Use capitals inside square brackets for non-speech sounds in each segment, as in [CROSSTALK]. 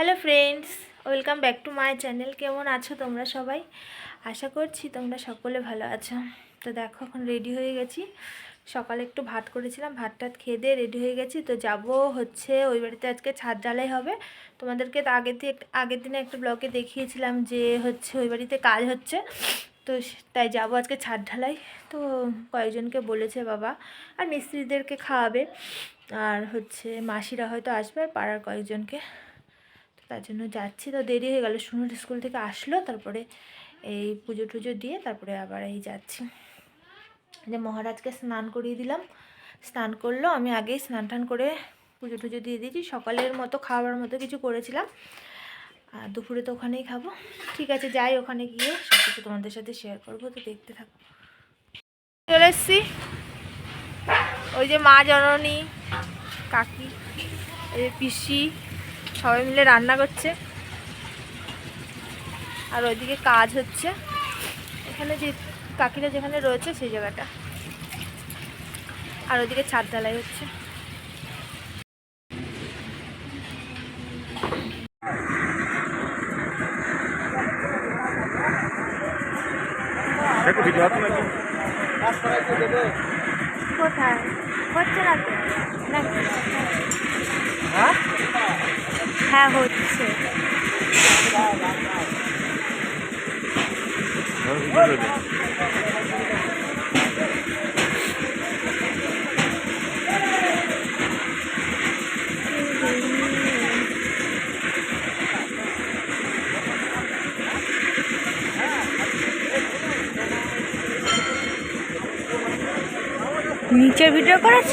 Hello friends, welcome back to my channel. কেমন আছো তোমরা সবাই? আশা করছি তোমরা সকলে ভালো আছো। তো দেখো, এখন রেডি হয়ে গেছি। সকালে একটু ভাত করেছিলাম ভাত টাত খেয়ে দিয়ে রেডি হয়ে গেছি। তো যাব হচ্ছে, ওই বাড়িতে আজকে ছাদ ঢালাই হবে। তোমাদেরকে তো আগের দিয়ে আগের দিনে একটা ব্লগে দেখিয়েছিলাম যে হচ্ছে ওই বাড়িতে কাজ হচ্ছে। তো তাই যাব আজকে ছাদ ঢালাই। তো কয়েকজনকে বলেছে বাবা, আর মিস্ত্রিদেরকে খাওয়াবে। আর হচ্ছে মাসিরা হয়তো আসবে, আর পাড়ার কয়েকজনকে। তার জন্য যাচ্ছি। তো দেরি হয়ে গেল। সুনুর স্কুল থেকে আসলো, তারপরে এই পুজো টুজো দিয়ে তারপরে আবার এই যাচ্ছি। যে মহারাজকে স্নান করিয়ে দিলাম। স্নান করল। আমি আগেই স্নান টান করে পুজো টুজো দিয়ে দিয়েছি। সকালের মতো, খাওয়ার মতো কিছু করেছিলাম। আর দুপুরে তো ওখানেই খাব। ঠিক আছে, যাই ওখানে গিয়ে সব কিছু তোমাদের সাথে শেয়ার করব। তো দেখতে থাকো। চলে এসছি। ওই যে মা জননী, কাকি পিসি সবাই মিলে রান্না করছে। আর ওইদিকে কাজ হচ্ছে। এখানে যে কাকিরা যেখানে রয়েছে সেই জায়গাটা। আর ওইদিকে ছাদ ঢালাই হচ্ছে। কোথায়? হচ্ছে না তো? নাকি হ্যাঁ হচ্ছে। নিচের ভিডিও করেছ?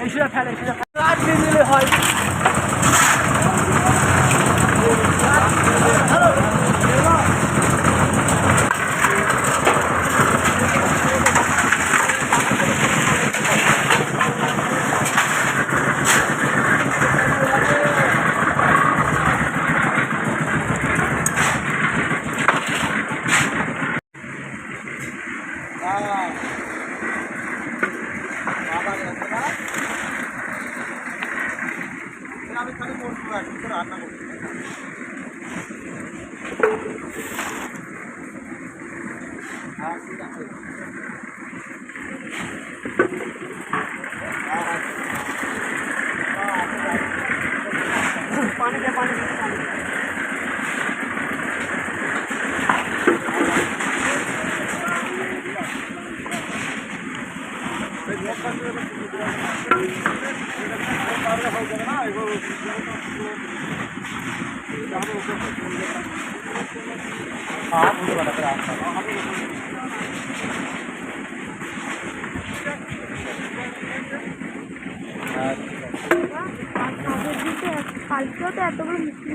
এই শুয়ে ফেলে শুয়ে ফেলে আর দিলে হয়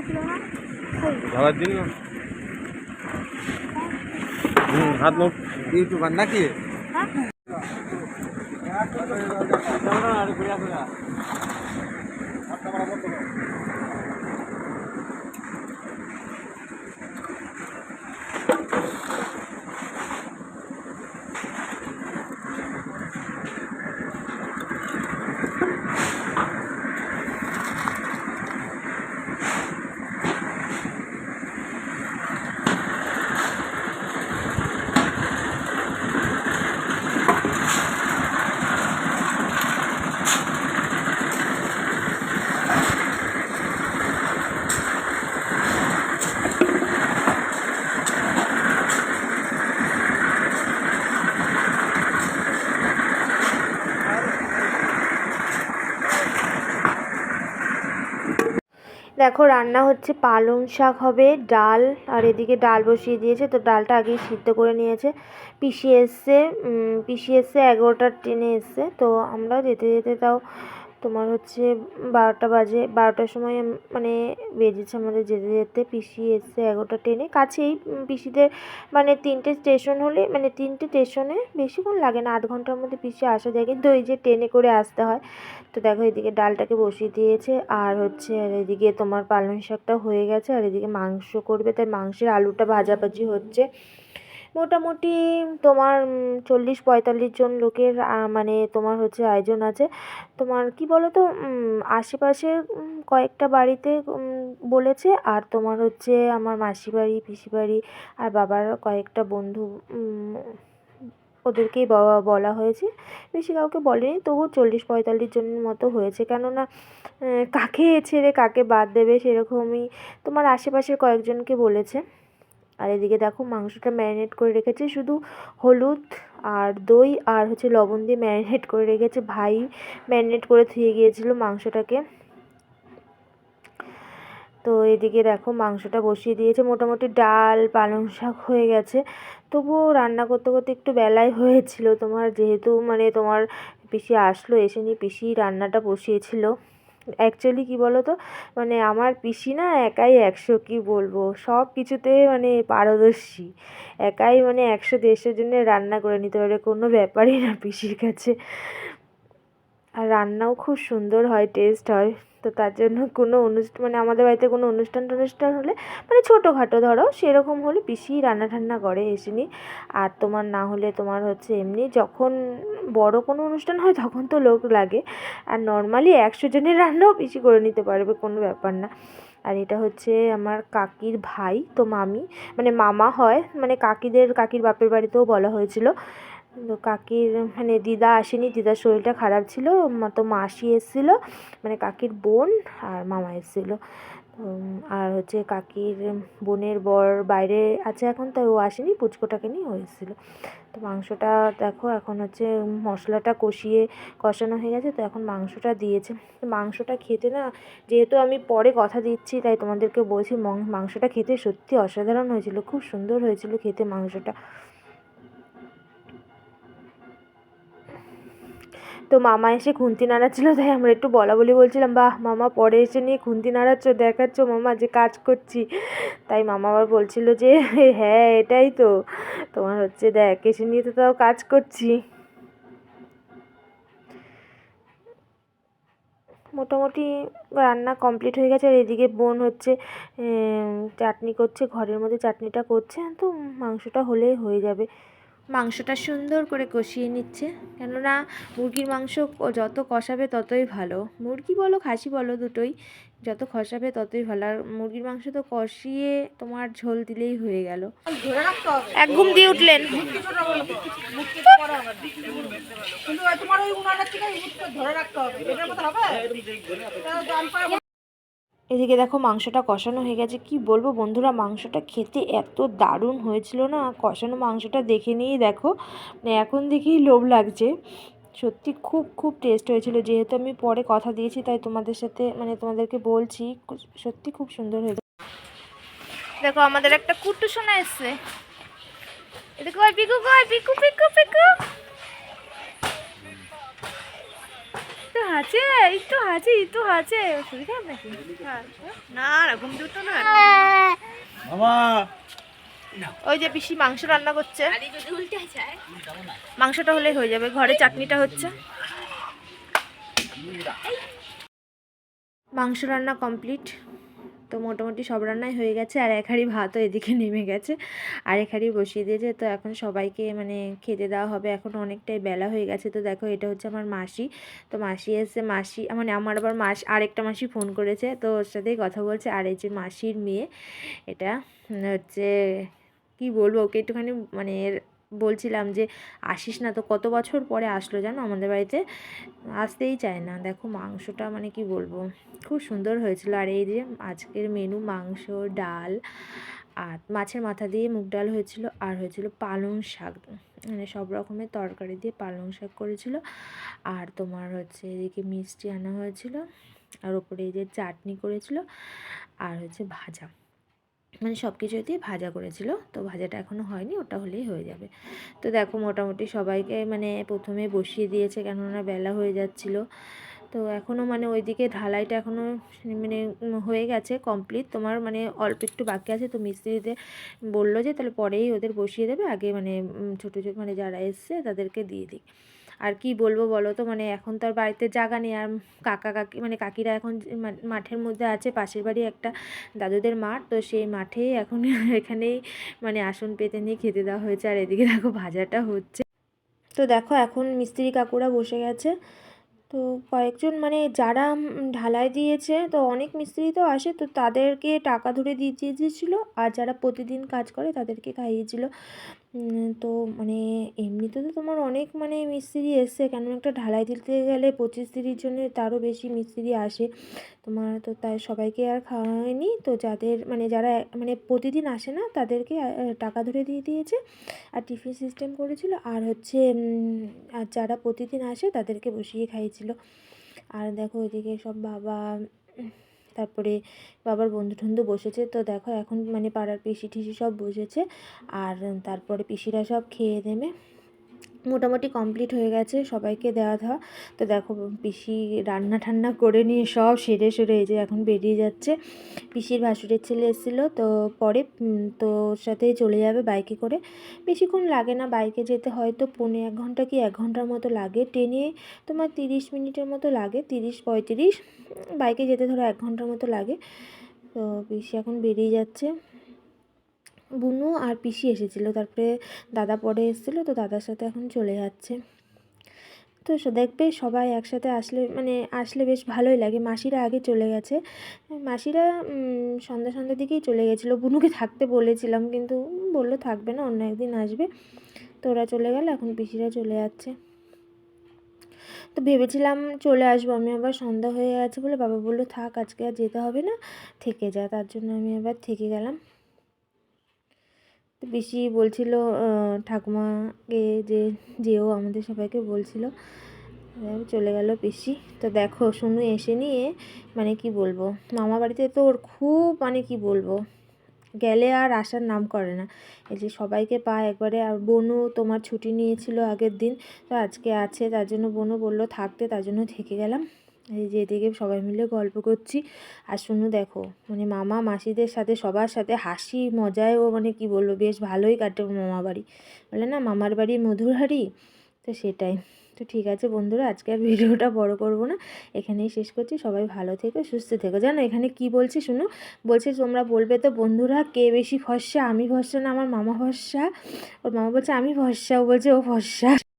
ছিল না ধরার জন্য? হুম হাত মুখ ইউটিউবার নাকি? দেখো, রান্না হচ্ছে পালং শাক হবে, ডাল, আর এদিকে ডাল বসিয়ে দিয়েছে, তো ডালটা আগেই সিদ্ধ করে নিয়েছে। পিসি এসছে পিসি এসছে, এগারোটার ট্রেনে এসছে, তো আমরা যেতে যেতে তাও তোমার হচ্ছে বারোটা বাজে, বারোটার সময় মানে বেজেছে আমাদের যেতে যেতে, পিসি এসছে এগারোটা ট্রেনে। কাছেই পিসিদের মানে তিনটে স্টেশন হলে মানে তিনটে স্টেশনে বেশিক্ষণ লাগে না আধ ঘণ্টার মধ্যে পিসি আসা যায়। কিন্তু ওই যে ট্রেনে করে আসতে হয়। তো দেখো এদিকে ডালটাকে বসিয়ে দিয়েছে, আর হচ্ছে আর এদিকে তোমার পালং শাকটা হয়ে গেছে, আর এদিকে মাংস করবে। তাই মাংসের আলুটা ভাজাভাজি হচ্ছে। মোটামুটি তোমার চল্লিশ পঁয়তাল্লিশ জন লোকের মানে তোমার হচ্ছে আয়োজন আছে। তোমার কি বলো তো উম, আশেপাশের কয়েকটা বাড়িতে বলেছে। আর তোমার হচ্ছে আমার মাসি বাড়ি পিসি বাড়ি আর বাবার কয়েকটা বন্ধু ওদেরকেই বলা হয়েছে। বেশি কাউকে বলেনি তবু চল্লিশ পঁয়তাল্লিশ জনের মতো হয়েছে। কেননা কাকে ছেড়ে কাকে বাদ দেবে সেরকমই তোমার আশেপাশের কয়েকজনকে বলেছে। আর এদিকে দেখো মাংসটা ম্যারিনেট করে রেখেছে, শুধু হলুদ আর দই আর হচ্ছে লবণ দিয়ে ম্যারিনেট করে রেখেছে। ভাই ম্যারিনেট করে ধুয়ে গিয়েছিল মাংসটাকে। তো এদিকে দেখো মাংসটা বসিয়ে দিয়েছে। মোটামুটি ডাল, পালং শাক হয়ে গেছে। তবুও রান্না করতে করতে একটু বেলায় হয়েছিল তোমার, যেহেতু মানে তোমার পিসি আসলো, এসে নিয়ে পিসি রান্নাটা বসিয়েছিল। অ্যাকচুয়ালি কী বলো তো মানে আমার পিসি না একাই একশো কী বলব? সব কিছুতে মানে পারদর্শী। একাই মানে একশো দেড়শো জনের রান্না করে নিতে। পারে কোনো ব্যাপারই না পিসির কাছে। আর রান্নাও খুব সুন্দর হয় টেস্ট হয়। তো তার জন্য কোনো অনুষ্ঠান মানে আমাদের বাড়িতে কোনো অনুষ্ঠান টনুষ্ঠান হলে মানে ছোটোখাটো ধরো, সেরকম হলে পিসি রান্না ঠান্না করে এসে নিয়ে আর তোমার না হলে তোমার হচ্ছে এমনি যখন বড় কোনো অনুষ্ঠান হয় তখন তো লোক লাগে। আর নর্মালি একশো জনের রান্নাও পিসি করে নিতে পারবে, কোনো ব্যাপার না। আর এটা হচ্ছে আমার কাকির ভাই, তো মামি মানে মামা হয় মানে কাকিদের, কাকির বাপের বাড়িতেও বলা হয়েছিল। কাকির মানে দিদা আসেনি, দিদার শরীরটা খারাপ ছিল তো মাসি এসেছিল মানে কাকির বোন আর মামা এসেছিল। আর হচ্ছে কাকির বোনের বর বাইরে আছে এখন তাই ও আসেনি, পুচকোটাকে নিয়ে এসেছিল। তো মাংসটা দেখো, এখন হচ্ছে মশলাটা কষিয়ে কষানো হয়ে গেছে, তো এখন মাংসটা দিয়েছে। মাংসটা খেতে না, যেহেতু আমি পরে কথা দিচ্ছি, তাই তোমাদেরকে বলছি মাংসটা খেতে সত্যি অসাধারণ হয়েছিল, খুব সুন্দর হয়েছিল খেতে মাংসটা। তো মামা এসে খুন্তি নাড়াচ্ছিলো, তাই আমরা একটু বলা বলি বলছিলাম, বাহ, মামা পরে এসে নিয়ে খুন্তি নাড়াচ্ছ, দেখাচ্ছ মামা যে কাজ করছি। তাই মামা আবার বলছিল যে হ্যাঁ এটাই তো, তোমার হচ্ছে দেখ, এসে নিয়ে তো তাও কাজ করছি। মোটামুটি রান্না কমপ্লিট হয়ে গেছে, আর এদিকে বোন হচ্ছে চাটনি করছে, ঘরের মধ্যে চাটনিটা করছে, তো মাংসটা হলেই হয়ে যাবে। মাংসটা সুন্দর করে কষিয়ে নিচ্ছে। কেননা মুরগির মাংস যত কষাবে ততই ভালো। মুরগি বলো, খাসি বলো, দুটোই যত কষাবে ততই ভালো। আর মুরগির মাংস তো কষিয়ে তোমার ঝোল দিলেই হয়ে গেল। এক ঘুম দিয়ে উঠলেন। এদিকে দেখো মাংসটা কষানো হয়ে গেছে। কি বলব বন্ধুরা, মাংসটা খেতে এত দারুণ হয়েছিল না? কষানো মাংসটা দেখে নিয়েই দেখো মানে এখন দেখেই লোভ লাগছে। সত্যি খুব খুব টেস্ট হয়েছিল। যেহেতু আমি পরে কথা দিয়েছি, তাই তোমাদের সাথে মানে তোমাদেরকে বলছি সত্যি খুব সুন্দর হয়েছে। দেখো আমাদের একটা কুট্টু শোনা এসছে। কয় পিকু কয় পিকু পিকু পিকু। একটু হাসে একটু আছে একটু আছে। শরীর খারাপ নাকি? না না ঘুম দুটো না। মামা। ওই যে পিসি মাংস রান্না করছে। মাংসটা হলে হয়ে যাবে ঘরে চাটনিটা হচ্ছে। মাংস রান্না কমপ্লিট। তো মোটামুটি সব রান্নাই হয়ে গেছে। আর এক হাঁড়ি ভাতও এদিকে [LAUGHS] নেমে গেছে। আর এক হাঁড়ি বসিয়ে দিয়েছে। তো এখন সবাইকে মানে খেতে দেওয়া হবে। এখন অনেকটাই বেলা হয়ে গেছে। তো দেখো, এটা হচ্ছে আমার মাসি। তো মাসি এসে মাসি মানে আমার আবার মাস, আরেকটা মাসি ফোন করেছে। তো ওর সাথেই কথা বলছে। আর এই যে মাসির মেয়ে, এটা হচ্ছে, কি বলব, ওকে একটুখানি মানে এর- বলছিলাম যে, আসিস না তো কত বছর পরে আসলো জানো আমাদের বাড়িতে? আসতেই চায় না। দেখো মাংসটা মানে কি বলব? খুব সুন্দর হয়েছিল। আর এই যে আজকের মেনু মাংস, ডাল আর মাছের মাথা দিয়ে মুগ ডাল হয়েছিল আর হয়েছিল পালং শাক। মানে সব রকমের তরকারি দিয়ে পালং শাক করেছিল। আর তোমার হচ্ছে এদিকে মিষ্টি আনা হয়েছিল। আর ওপরে এই যে চাটনি করেছিল। আর হচ্ছে ভাজা। মানে সব কিছু দিয়ে ভাজা করেছিল। তো ভাজাটা এখনও হয়নি, ওটা হলেই হয়ে যাবে। তো দেখো মোটামুটি সবাইকে মানে প্রথমে বসিয়ে দিয়েছে কেননা বেলা হয়ে যাচ্ছিল। তো এখনও মানে ওইদিকে ঢালাইটা এখনও মানে হয়ে গেছে কমপ্লিট। তোমার মানে অল্প একটু বাকি আছে, তো মিস্ত্রিদের বলল যে তাহলে পরেই ওদের বসিয়ে দেবে। আগে মানে ছোটো ছোটো মানে যারা এসছে তাদেরকে দিয়ে দিই। আর কি বলব বলো তো? মানে এখন তো আর বাড়িতে জায়গা নেই। আর কাকা, কাকি মানে কাকিরা এখন মাঠের মধ্যে আছে, পাশের বাড়ি একটা দাদুদের মাঠ। তো সেই মাঠেই এখন [LAUGHS] এখানেই মানে আসন পেতে নিয়ে খেতে দেওয়া হয়েছে। আর এদিকে দেখো ভাজাটা হচ্ছে। তো দেখো এখন মিস্ত্রি কাকুরা বসে গেছে। তো কয়েকজন মানে যারা ঢালাই দিয়েছে, তো অনেক মিস্ত্রি তো আসে, তো তাদেরকে টাকা ধরে দিয়ে দিয়েছিল। আর যারা প্রতিদিন কাজ করে তাদেরকে খাইয়েছিল। তো মানে এমনিতে তো তোমার অনেক মানে মিস্ত্রি এসছে। কেন একটা ঢালাই দিতে গেলে পঁচিশ তিরিশ জনের তারও বেশি মিস্ত্রি আসে। তোমার তো তাই সবাইকে আর খাওয়া হয়নি তো যাদের মানে যারা মানে প্রতিদিন আসে না, তাদেরকে টাকা ধরে দিয়ে দিয়েছে আর টিফিন সিস্টেম করেছিল। আর হচ্ছে আর যারা প্রতিদিন আসে তাদেরকে বসিয়ে খাইয়েছিল। আর দেখো ওইদিকে সব বাবা তারপরে বাবার বন্ধু টন্ধু বসেছে। তো দেখো, এখন মানে পাড়ার পিসি টিসি সব বসেছে। আর তারপরে পিসিরা সব খেয়ে দেবে। মোটামুটি কমপ্লিট হয়ে গেছে, সবাইকে দেওয়া দেওয়া তো দেখো, পিসি রান্না ঠান্না করে নিয়ে সব সেরে সেরে এই যে এখন বেরিয়ে যাচ্ছে। পিসির ভাসুরের ছেলে এসেছিল, তো পরে তো সাথেই চলে যাবে বাইকে করে। বেশিক্ষণ লাগে না বাইকে যেতে, হয়তো পৌনে এক ঘণ্টা কি এক ঘণ্টার মতো লাগে। ট্রেনে তোমার তিরিশ মিনিটের মতো লাগে, তিরিশ পঁয়ত্রিশ। বাইকে যেতে ধরো এক ঘণ্টার মতো লাগে। তো পিসি এখন বেরিয়ে যাচ্ছে। বুনু আর পিসি এসেছিল। তারপরে দাদা পরে এসেছিল, তো দাদার সাথে এখন চলে যাচ্ছে। তো দেখবে সবাই একসাথে আসলে মানে আসলে বেশ ভালোই লাগে। মাসিরা আগে চলে গেছে। মাসিরা সন্ধ্যা সন্ধ্যার দিকেই চলে গেছিল। বুনুকে থাকতে বলেছিলাম, কিন্তু বলল থাকবে না, অন্য একদিন আসবে। তো ওরা চলে গেল, এখন পিসিরা চলে যাচ্ছে। তো ভেবেছিলাম চলে আসব। আমি আবার সন্ধ্যা হয়ে গেছে বলে বাবা বলল, থাক, আজকে আর যেতে হবে না, থেকে যা। তার জন্য আমি আবার থেকে গেলাম। তো পিসি বলছিল ঠাকুমাকে যে যেও আমাদের সবাইকে বলছিল। চলে গেল পিসি। তো দেখো শুনু এসে নিয়ে মানে কি বলব, মামা বাড়িতে তো ওর খুব মানে কি বলব, গেলে আর আসার নাম করে না। এই যে সবাইকে পায় একবারে, আর বোনও তোমার ছুটি নিয়েছিল আগের দিন, তো আজকে আছে, তার জন্য বোনও বলল থাকতে, তার জন্য থেকে গেলাম। এই যে এদিকে সবাই মিলে গল্প করছি। আর শুনু দেখো মানে মামা মাসিদের সাথে, সবার সাথে হাসি মজায় ও মানে কি বলব, বেশ ভালোই কাটে মামা বাড়ি। বলে না, মামার বাড়ি মধুর হাড়ি? তো সেটাই। তো ঠিক আছে বন্ধুরা, আজকে আর ভিডিওটা বড় করব না। এখানেই শেষ করছি। সবাই ভালো থেকো, সুস্থ থেকো। জানো, এখানে কি বলছি শুনো? বলছে, তোমরা বলবে তো বন্ধুরা, কে বেশি ফর্সা আমি ফর্সা না, আমার মামা ফর্সা ওর মামা বলছে, আমি ফর্সা ও বলছে, ও ফর্সা